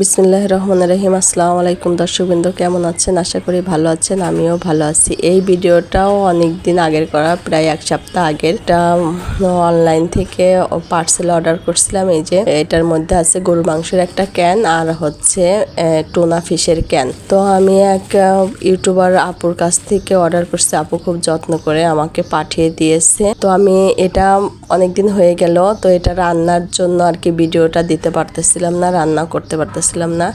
বিসমুল্লাহ রহমান রহিম। আসসালামু আলাইকুম দর্শকবৃন্দ, কেমন আছেন? আশা করি ভালো আছেন, আমিও ভালো আছি। এই ভিডিওটাও অনেক দিন আগের করা, প্রায় এক সপ্তাহ আগের। এটা অনলাইন থেকে পার্সেল অর্ডার করছিলাম। এই যে, এটার মধ্যে আছে গরু মাংসের একটা ক্যান আর হচ্ছে টোনা ফিশের ক্যান তো আমি এক ইউটিউবার আপুর কাছ থেকে অর্ডার করছি। আপু খুব যত্ন করে আমাকে পাঠিয়ে দিয়েছে। তো আমি, এটা অনেক দিন হয়ে গেল, তো এটা রান্নার জন্য আর কি ভিডিওটা দিতে পারতেছিলাম না, রান্না করতে পারতেছিলাম না।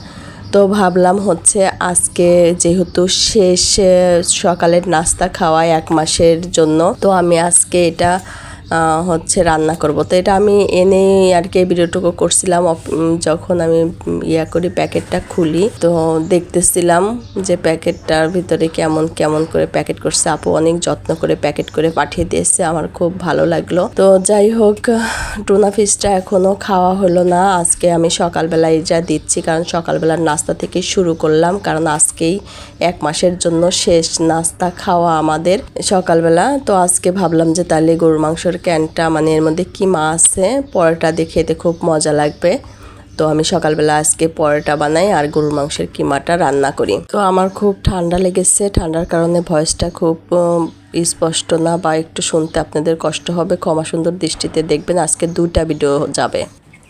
তো ভাবলাম হচ্ছে আজকে যেহেতু শেষ সকালের নাস্তা খাওয়া এক মাসের জন্য, তো আমি আজকে এটা হচ্ছে রান্না করব। তো এটা আমি এনে আর কি ভিডিওটুকু করছিলাম যখন আমি ইয়া করি, প্যাকেটটা খুলি, তো দেখতেছিলাম যে প্যাকেটটার ভিতরে কেমন কেমন করে প্যাকেট করছে। আপু অনেক যত্ন করে প্যাকেট করে পাঠিয়ে দিয়েছে, আমার খুব ভালো লাগল। তো যাই হোক, টুনা ফিশটা এখনও খাওয়া হলো না। আজকে আমি সকালবেলায় যা দিচ্ছি, কারণ সকালবেলার নাস্তা থেকে শুরু করলাম, কারণ আজকেই এক মাসের জন্য শেষ নাস্তা খাওয়া আমাদের সকালবেলা। তো আজকে ভাবলাম যে তাহলে গরুর মাংসের ক্যানটা মানে এর মধ্যে কি মা আছে, পরোটা দিয়ে খেতে খুব মজা লাগবে। তো আমি সকালবেলা আজকে পরোটা বানাই আর গরুর মাংসের কিমাটা রান্না করি। তো আমার খুব ঠান্ডা লেগেছে, ঠান্ডার কারণে ভয়েসটা খুব স্পষ্ট না বা একটু শুনতে আপনাদের কষ্ট হবে, ক্ষমা সুন্দর দৃষ্টিতে দেখবেন, আজকে দুটা ভিডিও যাবে।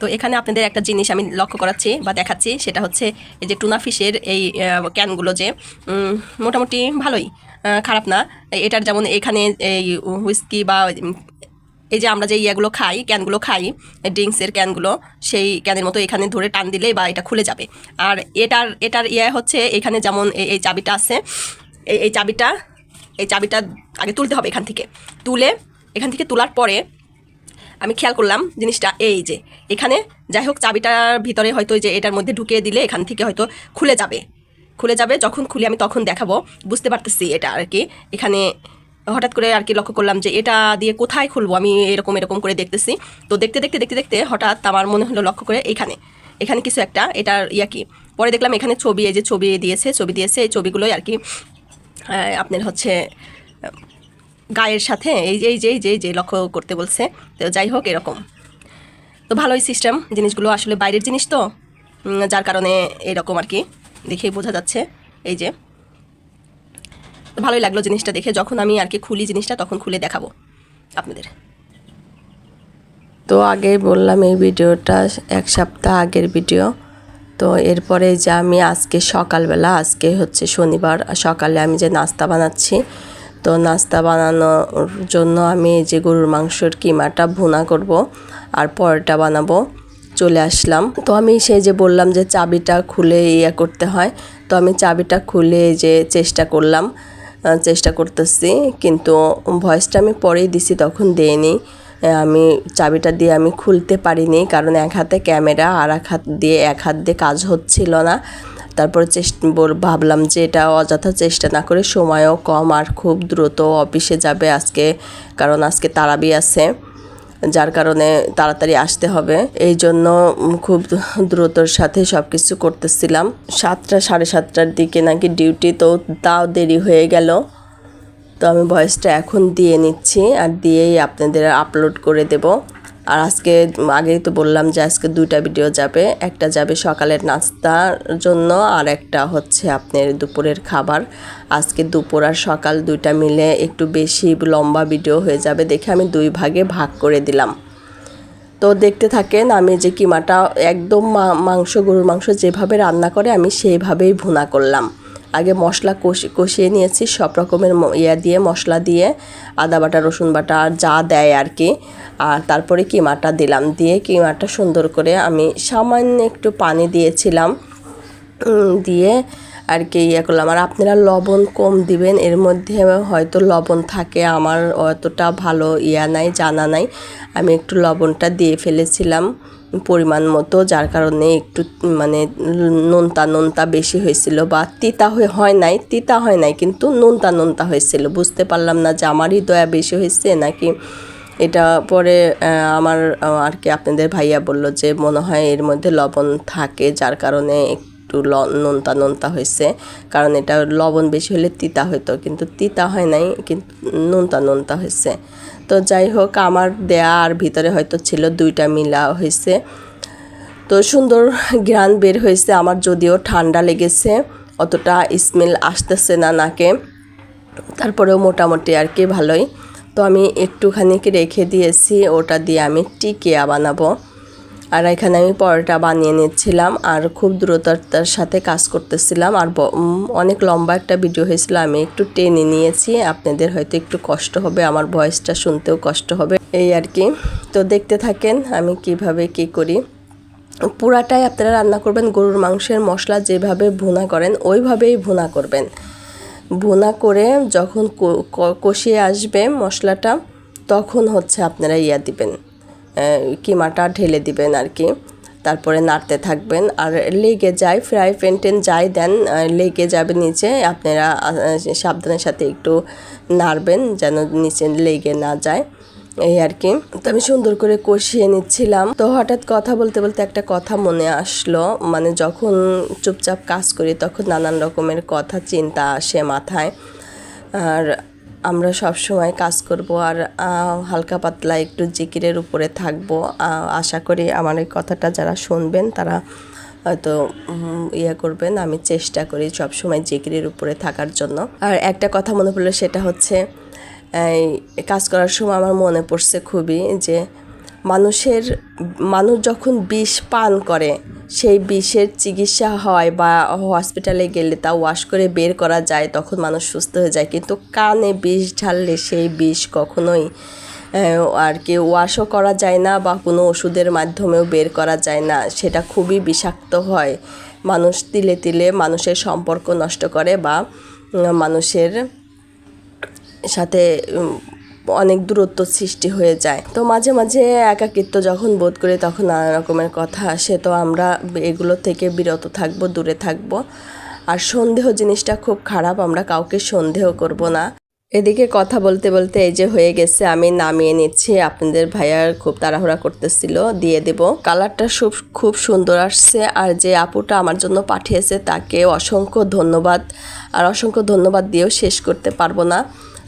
তো এখানে আপনাদের একটা জিনিস আমি লক্ষ্য করাচ্ছি বা দেখাচ্ছি, সেটা হচ্ছে এই যে টুনা ফিশের এই ক্যানগুলো যে মোটামুটি ভালোই খারাপ না এটার যেমন এখানে এই হুইস্কি বা এই যে আমরা যে ইয়েগুলো খাই, ক্যানগুলো খাই ড্রিঙ্কসের ক্যানগুলো, সেই ক্যানের মতো এখানে ধরে টান দিলেই বা এটা খুলে যাবে। আর এটার এটার ইয়ে হচ্ছে এখানে যেমন এই- চাবিটা আছে এই চাবিটা এই চাবিটা আগে তুলতে হবে এখান থেকে। তুলে এখান থেকে তোলার পরে আমি খেয়াল করলাম জিনিসটা এই যে, এখানে যাই হোক চাবিটার ভিতরে হয়তো যে এটার মধ্যে ঢুকিয়ে দিলে এখান থেকে হয়তো খুলে যাবে। খুলে যাবে, যখন খুলে আমি তখন দেখাবো, বুঝতে পারতেছি এটা আর কি। এখানে হঠাৎ করে আর কি লক্ষ্য করলাম যে এটা দিয়ে কোথায় খুলবো? আমি এরকম এরকম করে দেখতেছি। তো দেখতে দেখতে দেখতে দেখতে হঠাৎ আমার মনে হলো লক্ষ্য করে এখানে এখানে কিছু একটা, এটার ইয়া কি? পরে দেখলাম এখানে ছবি, এই যে ছবি দিয়েছে ছবি দিয়েছে, এই ছবিগুলোই আর কি আপনার হচ্ছে গায়ের সাথে, এই যে এই যে যে যে লক্ষ্য করতে বলছে। তো যাই হোক, এরকম। তো ভালোই সিস্টেম জিনিসগুলো আসলে বাইরের জিনিস তো যার কারণে এরকম আর কি, দেখেই বোঝা যাচ্ছে। এই যে ভালোই লাগল জিনিসটা দেখে। যখন আমি আর কি খুলি জিনিসটা, তখন খুলে দেখাবো আপনাদের। তো আগেই বললাম এই ভিডিওটা এক সপ্তাহ আগের ভিডিও। তো এরপরে যে আমি আজকে সকালবেলা, আজকে হচ্ছে শনিবার সকালে আমি যে নাস্তা বানাচ্ছি, তো নাস্তা বানানোর জন্য আমি যে গরুর মাংসের কিমাটা ভুনা করব, আর পরোটা বানাবো, চলে আসলাম। তো আমি সেই যে বললাম যে চাবিটা খুলে ইয়ে করতে হয়, তো আমি চাবিটা খুলে যে চেষ্টা করলাম। চেষ্টা করতেছি, কিন্তু ভয়েসটা আমি পরেই দিছি, তখন দেয়নি। আমি চাবিটা দিয়ে আমি খুলতে পারিনি, কারণ এক হাতে ক্যামেরা আর এক হাত দিয়ে, এক হাত দিয়ে কাজ হচ্ছিল না। তারপর চেষ্টা ভাবলাম যে এটা অযথা চেষ্টা না করে সময়ও কম, আর খুব দ্রুত অফিসে যাবে আজকে, কারণ আজকে তারাবি আছে। যার কারণে তাড়াতাড়ি আসতে হবে। এই জন্য খুব দ্রুতর সাথে সব কিছু করতেছিলাম। সাতটা, সাড়ে সাতটার দিকে নাকি ডিউটি, তো তাও দেরি হয়ে গেল। তো আমি ভয়েসটা এখন দিয়ে নিচ্ছি আর দিয়েই আপনাদের আপলোড করে দেব। আর আজকে, আগেই তো বললাম যে আজকে দুইটা ভিডিও যাবে। একটা যাবে সকালের নাস্তার জন্য আর একটা হচ্ছে আপনার দুপুরের খাবার। আজকে দুপুর আর সকাল দুইটা মিলে একটু বেশি লম্বা ভিডিও হয়ে যাবে দেখে আমি দুই ভাগে ভাগ করে দিলাম। তো দেখতে থাকেন আমি যে কিমাটা একদম মাংস, গরুর মাংস যেভাবে রান্না করে আমি সেইভাবেই ভুনা করলাম। আগে মশলা কষি, কষিয়ে নিয়েছি, সব রকমের ইয়া দিয়ে, মশলা দিয়ে, আদা বাটা, রসুন বাটা, আর যা দেয় আর কি। আর তারপরে কিমাটা দিলাম, দিয়ে কিমাটা সুন্দর করে আমি সামান্য একটু পানি দিয়েছিলাম। দিয়ে আর কি ইয়ে করলাম। আর আপনারা লবণ কম দিবেন, এর মধ্যে হয়তো লবণ থাকে, আমার অতটা ভালো ইয়া নাই, জানা নাই। আমি একটু লবণটা দিয়ে ফেলেছিলাম পরিমাণ মতো, যার কারণে একটু মানে নোনতা নোনতা বেশি হয়েছিল বা তিতা হয়ে নাই, তিতা হয় নাই, কিন্তু নোনতা নোনতা হয়েছিল। বুঝতে পারলাম না যে আমারই দয়া বেশি হয়েছে নাকি এটা পরে আমার আর কি আপনাদের ভাইয়া বলল যে মনে হয় এর মধ্যে লবণ থাকে, যার কারণে একটু ল- নোনতা নোনতা হয়েছে। কারণ এটা লবণ বেশি হলে তিতা হতো, কিন্তু তিতা হয় নাই, কিন্তু নোনতা নোনতা হয়েছে। তো যাই হোক, আমার দেয়া আর ভিতরে হয়তো ছিল দুইটা মিলা হয়েছে। তো সুন্দর গ্রান বের হয়েছে আমার, যদিও ঠান্ডা লেগেছে, অতটা স্মেল আসতেছে না নাকে। তারপরেও মোটামুটি আর কি ভালোই। তো আমি একটুখানি রেখে দিয়েছি, ওটা দিয়ে আমি টিকিয়া বানাবো। আর এখানে আমি পরোটা বানিয়ে নিচ্ছিলাম আর খুব দ্রুততার সাথে কাজ করতেছিলাম। আর অনেক লম্বা একটা ভিডিও হয়েছিল, আমি একটু টেনে নিয়েছি। আপনাদের হয়তো একটু কষ্ট হবে, আমার ভয়েসটা শুনতেও কষ্ট হবে। এই আর কি। তো দেখতে থাকেন আমি কীভাবে কি করি। পুরাটাই আপনারা রান্না করবেন, গরুর মাংসের মশলা যেভাবে ভুনা করেন, ওইভাবেই ভুনা করবেন। ভুনা করে যখন কষিয়ে আসবে মশলাটা, তখন হচ্ছে আপনারা ইয়া দিবেন। কিমাটা ঢেলে দিবেন আর কি। তারপরে নাড়তে থাকবেন। আর লেগে যায়, ফ্রাই প্যান টেন যাই দেন লেগে যাবে নিচে। আপনারা সাবধানের সাথে একটু নাড়বেন যেন নিচে লেগে না যায়। এই আর কি। তো আমি সুন্দর করে কষিয়ে নিচ্ছিলাম। তো হঠাৎ কথা বলতে বলতে একটা কথা মনে আসলো। মানে যখন চুপচাপ কাজ করি, তখন নানান রকমের কথা, চিন্তা আসে মাথায়। আর আমরা সব সময় কাজ করব আর হালকা পাতলা একটু জিকিরের উপরে থাকব। আশা করি আমার এই কথাটা যারা শুনবেন তারা হয়তো ইয়ে করবেন। আমি চেষ্টা করি সব সময় জিকিরের উপরে থাকার জন্য। আর একটা কথা মনে পড়ল সেটা হচ্ছে কাজ করার সময় আমার মনে পড়ছে খুবই যে মানুষের, মানুষ যখন বিষ পান করে, সেই বিষের চিকিৎসা হয় বা হসপিটালে গেলে তা ওয়াশ করে বের করা যায়, তখন মানুষ সুস্থ হয়ে যায়। কিন্তু কানে বিষ ঢাললে সেই বিষ কখনোই আর কি ওয়াশও করা যায় না বা কোনো ওষুধের মাধ্যমেও বের করা যায় না। সেটা খুবই বিষাক্ত হয়। মানুষ তিলে তিলে মানুষের সম্পর্ক নষ্ট করে বা, মানুষের সাথে অনেক দূরত্ব সৃষ্টি হয়ে যায়। তো মাঝে মাঝে একাকিত্ব যখন বোধ করি তখন নানা রকমের কথা আসে। তো আমরা এগুলো থেকে বিরত থাকব, দূরে থাকব। আর সন্দেহ জিনিসটা খুব খারাপ, আমরা কাউকে সন্দেহ করব না। এদিকে কথা বলতে বলতে এই যে হয়ে গেছে, আমি নামিয়ে নিচ্ছি। আপনাদের ভাইয়ার খুব তাড়াহুড়া করতেছিল, দিয়ে দেব। কালারটা খুব খুব সুন্দর আসছে। আর যে আপুটা আমার জন্য পাঠিয়েছে তাকে অসংখ্য ধন্যবাদ। আর অসংখ্য ধন্যবাদ দিয়েও শেষ করতে পারব না।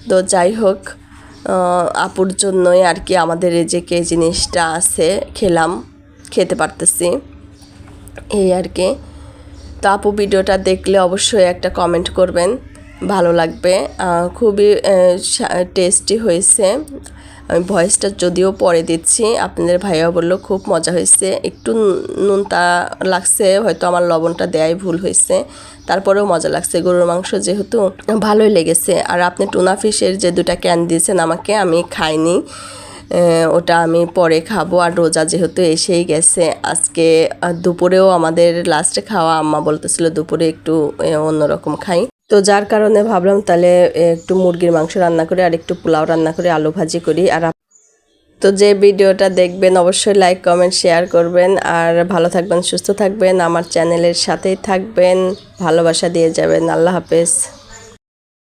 তো যাই হোক আপুর জন্যই আর কি আমাদের এই যে কে জিনিসটা আছে, খেলাম, খেতে পারতেছি। এই আর কি। তো আপু ভিডিওটা দেখলে অবশ্যই একটা কমেন্ট করবেন, ভালো লাগবে। খুবই টেস্টি হয়েছে। আমি ভয়েসটা যদিও পরে দিচ্ছি, আপনাদের ভাইয়া বলল খুব মজা হয়েছে। একটু নুন- নুনতা লাগছে, হয়তো আমার লবণটা দেয়াই ভুল হয়েছে। তারপরেও মজা লাগছে, গরুর মাংস যেহেতু ভালোই লেগেছে। আর আপনি টুনা ফিশের যে দুটা ক্যান দিয়েছেন আমাকে, আমি খাইনি। ওটা আমি পরে খাব। আর রোজা যেহেতু এসেই গেছে, আজকে দুপুরেও আমাদের লাস্টে খাওয়া আম্মা বলতেছিল দুপুরে একটু অন্যরকম খাই। তো যার কারণে ভাবলাম তাহলে একটু মুরগির মাংস রান্না করে আর একটু পোলাও রান্না করে, আলু ভাজি করি আর তো যে ভিডিওটা দেখবেন অবশ্যই লাইক কমেন্ট শেয়ার করবেন আর ভালো থাকবেন, সুস্থ থাকবেন, আমার চ্যানেলের সাথেই থাকবেন, ভালোবাসা দিয়ে যাবেন, আল্লাহ হাফেজ।